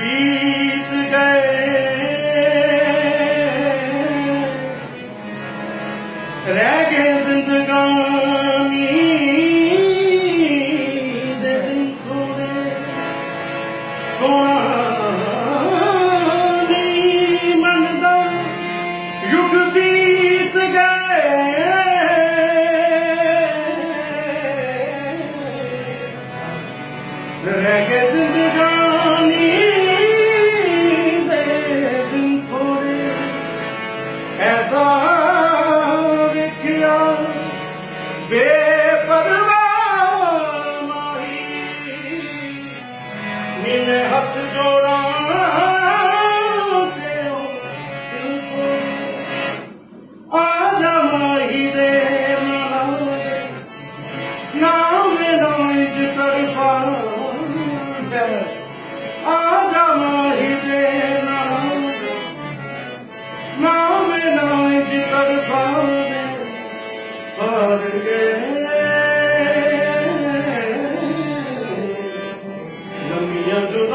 ਬੀਤ ਗਏ। ਰਹਿ ਗਏ ਜ਼ਿੰਦਗਾਨੀ ਦੇ ਦਿਨ ਥੋੜੇ ਸੋਹਣਾ ਨਹੀਂ ਮੰਨਦਾ, ਯੁੱਗ ਬੀਤ ਗਏ। ਰਹਿ ਗਏ 初上楽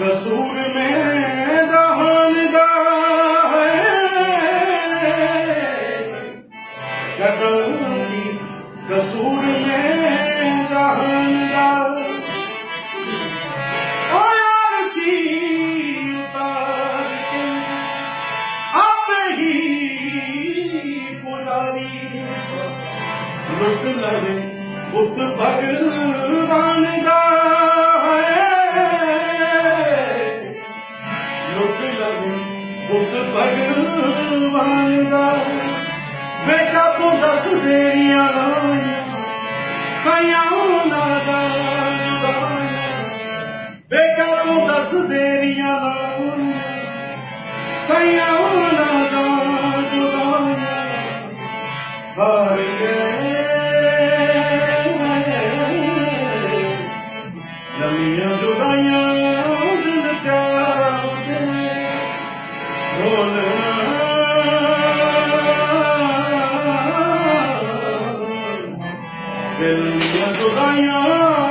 ਕਸੂਰ ਮੈਂ ਜਹਾਨ ਦਾ ਹੈ। ਕਦੋਂ ਦੀ ਕਸੂਰ ਮੈਂ ਜਹਾਨ ਦਾ ਲੁੱਟ ਲਵੇ ਬੁੱਤ ਭਗਤ Buktu pagıvanında Ve kapındası deryalar Sayağına dağcılar Ve kapındası deryalar Sayağına Del mundo dañado